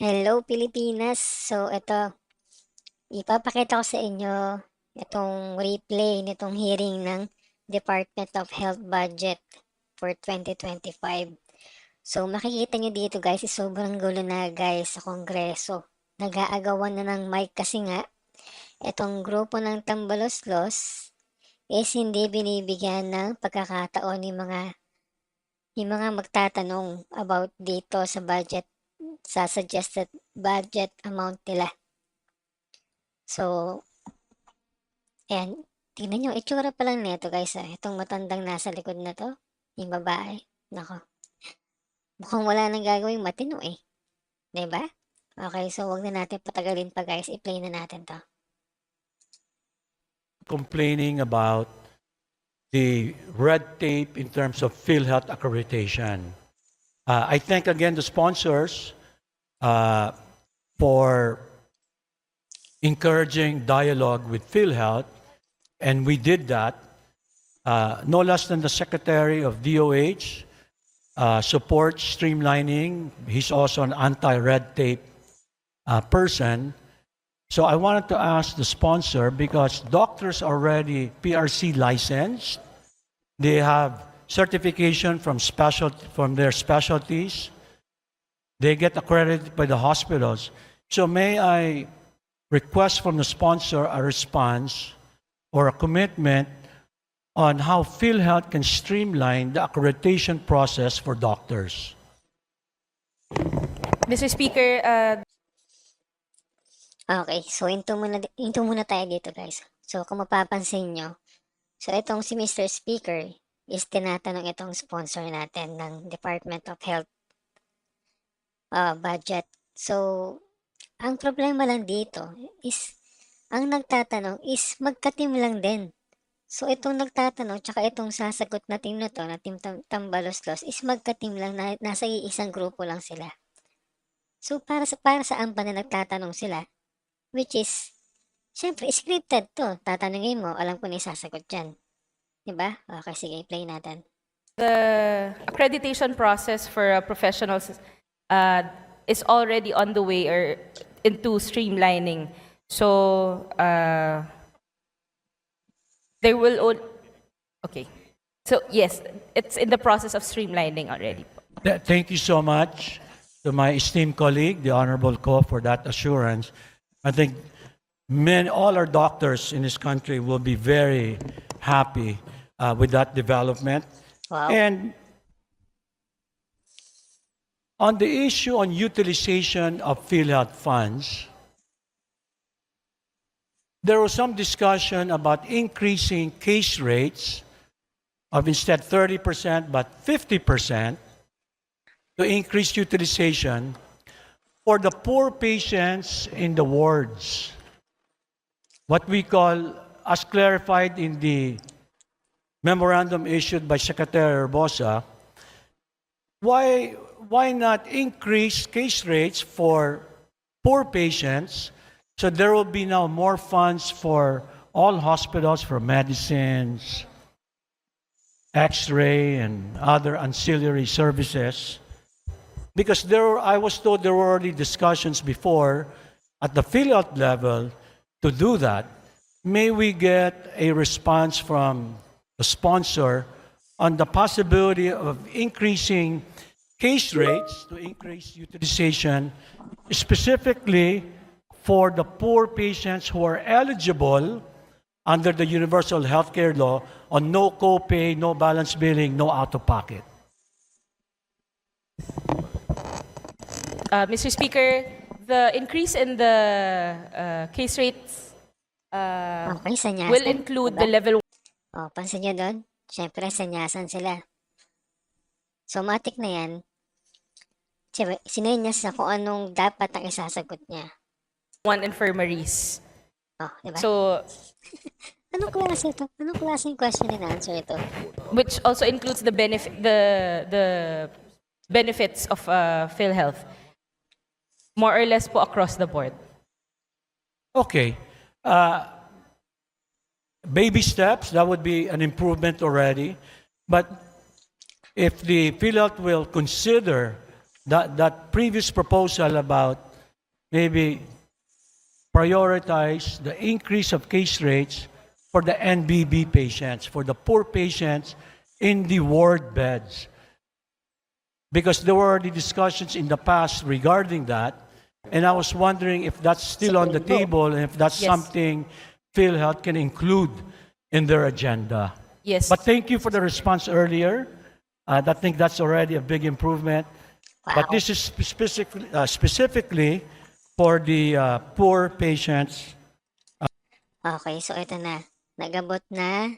Hello Pilipinas! So ito, ipapakita ko sa inyo itong replay nitong hearing ng Department of Health Budget for 2025. So makikita nyo dito guys, sobrang gulo na guys sa Kongreso. Nag-aagawan na ng mic kasi nga, itong grupo ng Tambaloslos is hindi binibigyan ng pagkakataon yung mga yung mga magtatanong about dito sa budget sa suggested budget amount nila. So, ayan, tingnan nyo, itsura pa lang nito guys ah. Itong matandang nasa likod na to, yung babae, nako. Mukhang wala nang gagawing matino eh. ba? Okay, so wag na natin patagalin pa guys, i-play na natin to. complaining about the red tape in terms of PhilHealth accreditation. Uh, I thank again the sponsors uh, for encouraging dialogue with PhilHealth, and we did that. Uh, no less than the Secretary of DOH uh, supports streamlining. He's also an anti-red tape uh, person. So I wanted to ask the sponsor because doctors are already PRC licensed. They have certification from special from their specialties. They get accredited by the hospitals. So may I request from the sponsor a response or a commitment on how PhilHealth can streamline the accreditation process for doctors? Mr. Speaker, uh, Okay, so into muna, into muna tayo dito guys. So kung mapapansin nyo, so itong si Mr. Speaker is tinatanong itong sponsor natin ng Department of Health uh, budget. So, ang problema lang dito is, ang nagtatanong is magka-team lang din. So, itong nagtatanong, tsaka itong sasagot na team na to, na team Tam- Tambaloslos, is magka-team lang, na, nasa isang grupo lang sila. So, para sa, para saan pa na nagtatanong sila? Which is, syempre, scripted to. Tatanungin mo, alam ko na isasagot dyan. Diba? Okay, sige, play natin. the accreditation process for uh, professionals uh, is already on the way or into streamlining. So, uh, there will on- okay. So, yes, it's in the process of streamlining already. Th- Thank you so much to my esteemed colleague, the Honorable Ko, for that assurance. I think many, all our doctors in this country will be very happy uh, with that development. Wow. And on the issue on utilization of PhilHealth funds, there was some discussion about increasing case rates of instead 30% but 50% to increase utilization for the poor patients in the wards. What we call, as clarified in the memorandum issued by Secretary Barbosa, why, why not increase case rates for poor patients so there will be now more funds for all hospitals for medicines, x-ray and other ancillary services because there I was told there were already discussions before at the affiliate level to do that. May we get a response from the sponsor on the possibility of increasing case rates to increase utilization, specifically for the poor patients who are eligible under the universal healthcare law on no copay, no balance billing, no out of pocket. Uh, Mr. Speaker, the increase in the uh, case rates uh, Okay, sanyasan. will include the level Oh, pansin nyo doon? Siyempre, sanyasan sila. So, matik na yan. Siyempre, sinenyas na kung anong dapat ang isasagot niya. one infirmaries. Oh, di ba? So, anong klase ito? Anong klaseng question and answer ito? which also includes the benefit the the benefits of uh, PhilHealth. More or less po across the board. Okay. Uh, baby steps, that would be an improvement already. But if the PhilHealth will consider that, that previous proposal about maybe prioritize the increase of case rates for the NBB patients, for the poor patients in the ward beds. Because there were the discussions in the past regarding that, and I was wondering if that's still on the table and if that's Yes. something PhilHealth can include in their agenda. Yes. But thank you for the response earlier. Uh, I think that's already a big improvement. But this is specifically, uh, specifically for the uh, poor patients. Okay, so ito na. Nagabot na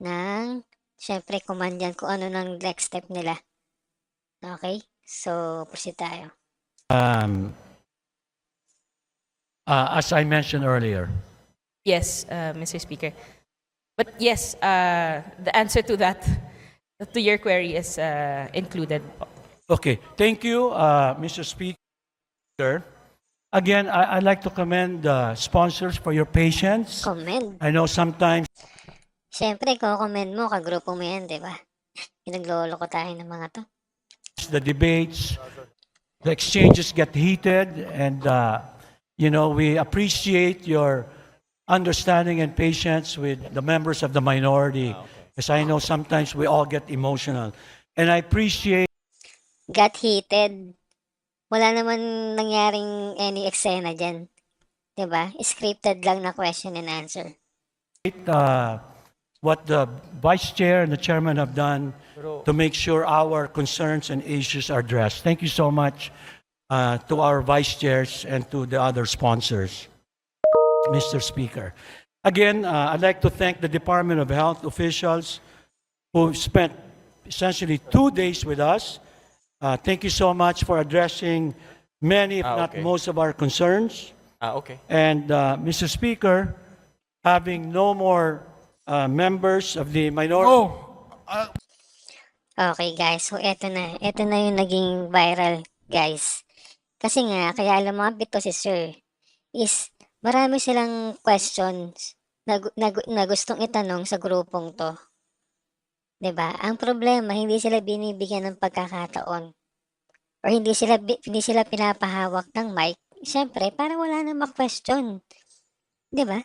ng, syempre, command yan kung ano ng next step nila. Okay? So, proceed tayo. Um, uh, as I mentioned earlier. Yes, uh, Mr. Speaker. But yes, uh, the answer to that, to your query is uh, included. po. Okay, thank you, uh, Mr. Speaker. Again, I, I'd like to commend the sponsors for your patience. Comment. I know sometimes Syempre, ko-comment mo, kagrupo mo yan, di ba? Pinaglolo ko tayo ng mga to. the debates, the exchanges get heated, and uh, you know we appreciate your understanding and patience with the members of the minority, because I know sometimes we all get emotional, and I appreciate Got heated. Wala naman nangyaring any eksena dyan. Di ba? Scripted lang na question and answer. uh, what the vice chair and the chairman have done to make sure our concerns and issues are addressed. Thank you so much uh, to our vice chairs and to the other sponsors, Mr. Speaker. Again, uh, I'd like to thank the Department of Health officials who spent essentially two days with us. Uh, thank you so much for addressing many, if Ah, not okay. most, of our concerns. Ah, okay. And uh, Mr. Speaker, having no more uh, members of the minority. Okay guys, so eto na. Eto na yung naging viral guys. Kasi nga, kaya lumapit to si Sir is marami silang questions na, gu- na, gu- na gustong itanong sa grupong to. 'Di ba? Ang problema, hindi sila binibigyan ng pagkakataon. Or hindi sila hindi sila pinapahawak ng mic. Siyempre, para wala na ma-question. 'Di ba?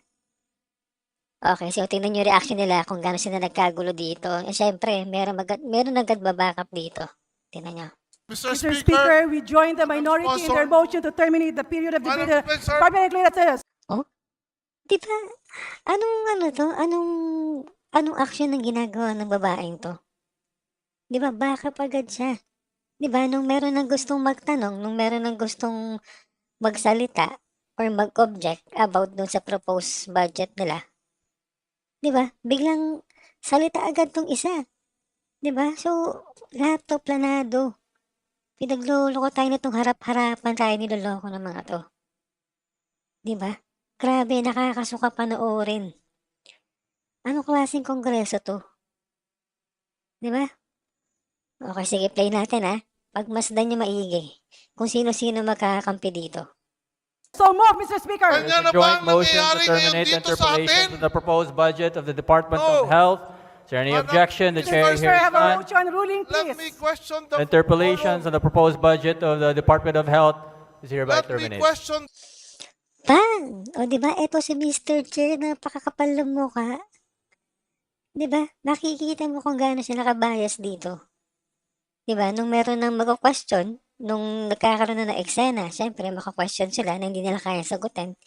Okay, so tingnan yung reaction nila kung gaano sila nagkagulo dito. Eh, syempre, meron, mag- meron agad babackup dito. Tingnan nyo. Mr. Mr. Speaker, Speaker, we join the minority in their motion to terminate the period of debate. Spencer. Department clearances. Di ba? Anong ano to? Anong anong action ang ginagawa ng babaeng to? Di ba? Backup agad siya. Di ba? Nung meron ng gustong magtanong, nung meron ng gustong magsalita or mag-object about dun sa proposed budget nila. Di ba? Biglang salita agad tong isa. Di ba? So, lahat to planado. Pinaglolo ko tayo nitong harap-harapan tayo niloloko ng mga to. Di ba? Grabe, nakakasuka panoorin. Anong klaseng kongreso to? Di ba? Okay, sige, play natin ha. Pagmasdan nyo maigi. Kung sino-sino magkakampi dito. So move, Mr. Speaker. Kanya na There's a ba joint ang motion to nangyayari ngayon terminate dito sa atin? to the proposed budget of the Department No. of Health. Is there any Madam objection? The Mr. chair Mr. hears have a none. motion ruling, Let me please. question the Interpellations on the proposed budget of the Department of Health is hereby Let me terminated. question Bang! O, di ba? Ito si Mr. Chair na pakakapal ng mukha. Di ba? Makikita mo kung gaano siya nakabias dito. Di ba? Nung meron ng mag-question, nung nagkakaroon na ng eksena, syempre, maka-question sila na hindi nila kaya sagutin.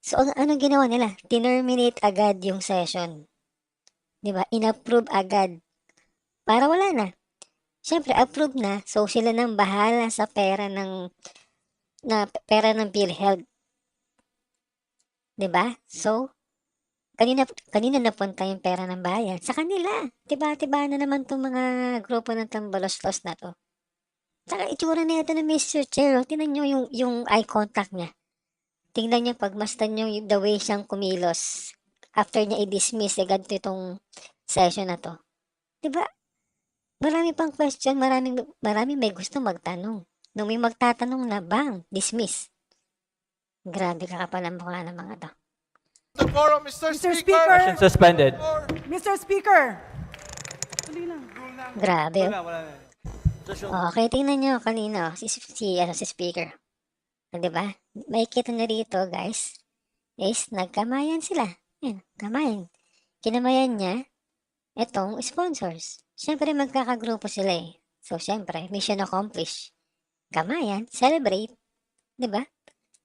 So, anong ginawa nila? Tinerminate agad yung session. Di ba? Inapprove agad. Para wala na. Syempre, approve na. So, sila nang bahala sa pera ng na pera ng PhilHealth. 'Di ba? So, kanina kanina napunta yung pera ng bayan sa kanila. Tiba-tiba na naman tong mga grupo ng tambalos-los na to. Saka itsura na ito ng Mr. Chair. oh. Tingnan nyo yung, yung eye contact niya. Tingnan nyo, pagmastan nyo the way siyang kumilos. After niya i-dismiss, ganito itong session na to. Diba? Marami pang question, marami, marami may gusto magtanong. Nung may magtatanong na, bang, dismiss. Grabe ka kapal ang mukha ng mga to. The forum, Mr. Mr. Speaker. Speaker. Session suspended. Mr. Speaker. Grabe. oh. Okay, tingnan nyo kanina. Si, si, ano, si speaker. Di ba? Makikita na rito, guys, is nagkamayan sila. Yan, kamayan. Kinamayan niya itong sponsors. Siyempre, magkakagrupo sila eh. So, siyempre, mission accomplished. Kamayan, celebrate. Di ba?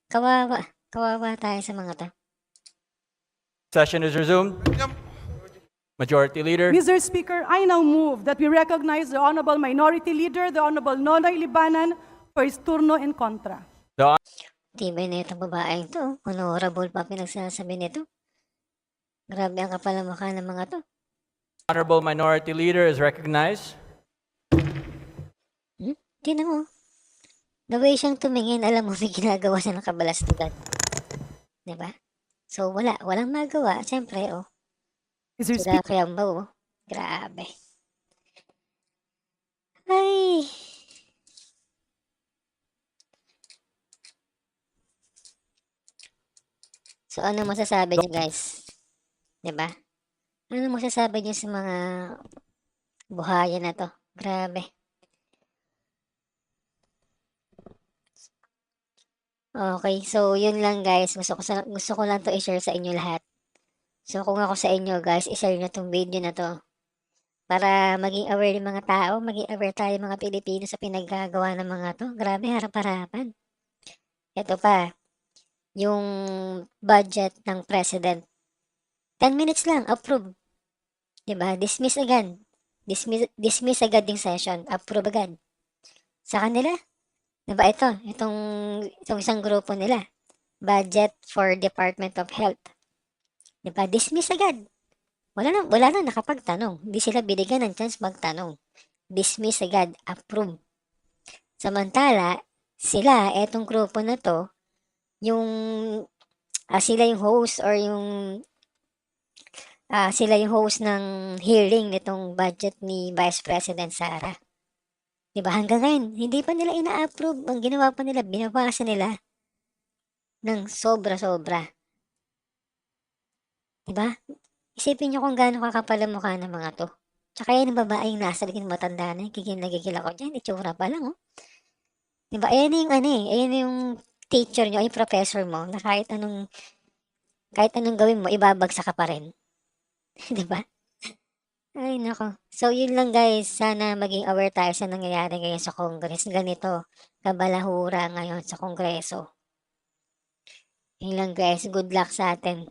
Kawawa. Kawawa tayo sa mga to. Session is resumed. Majority Leader. Mr. Speaker, I now move that we recognize the Honorable Minority Leader, the Honorable Nonoy Libanan, for his turno en contra. The Tibay na itong babaeng to. Honorable pa pinagsasabi nito. Grabe ang kapal ng mukha ng mga to. Honorable Minority Leader is recognized. Tingnan mo. The way siyang tumingin, alam mo may ginagawa siya ng kabalastugan. Diba? So, wala. Walang magawa. Siyempre, oh. Mr. Sila Speaker, kaya mo, oh. Grabe. Ay. So, ano masasabi niyo, guys? 'Di ba? Ano masasabi niyo sa mga buhaya na to? Grabe. Okay, so yun lang guys. Gusto ko, sa, gusto ko lang to i-share sa inyo lahat. So kung ako sa inyo guys, i-share nyo tong video na to. Para maging aware yung mga tao, maging aware tayo mga Pilipino sa pinaggagawa ng mga to. Grabe, harap-harapan. Ito pa, yung budget ng president. 10 minutes lang, approve. 'Di ba? Dismiss agad. Dismiss, dismiss agad yung session. Approve agad. Sa kanila, 'di ito, itong, itong isang grupo nila. Budget for Department of Health. 'Di? Dismiss agad. Wala na, wala na nakapagtanong. Hindi sila binigyan ng chance magtanong. Dismiss agad, approve. Samantala, sila, etong grupo na to, yung ah, sila yung host or yung ah, sila yung host ng hearing nitong budget ni Vice President Sara. 'Di ba? Hanggang ngayon, hindi pa nila ina-approve. Ang ginawa pa nila, binawasan nila ng sobra-sobra. 'Di ba? Isipin niyo kung gaano kakapal ang mukha ng mga 'to. Tsaka yan ang babaeng nasa likod matanda na, gigil na gigil ako diyan, itsura pa lang, oh. 'Di ba? Ayan yung ano eh, ayan yung teacher niyo, yung professor mo na kahit anong kahit anong gawin mo, ibabagsak ka pa rin. 'Di ba? Ay nako. So yun lang guys, sana maging aware tayo sa nangyayari ngayon sa Congress. Ganito, kabalahura ngayon sa Kongreso. Yun lang guys, good luck sa atin.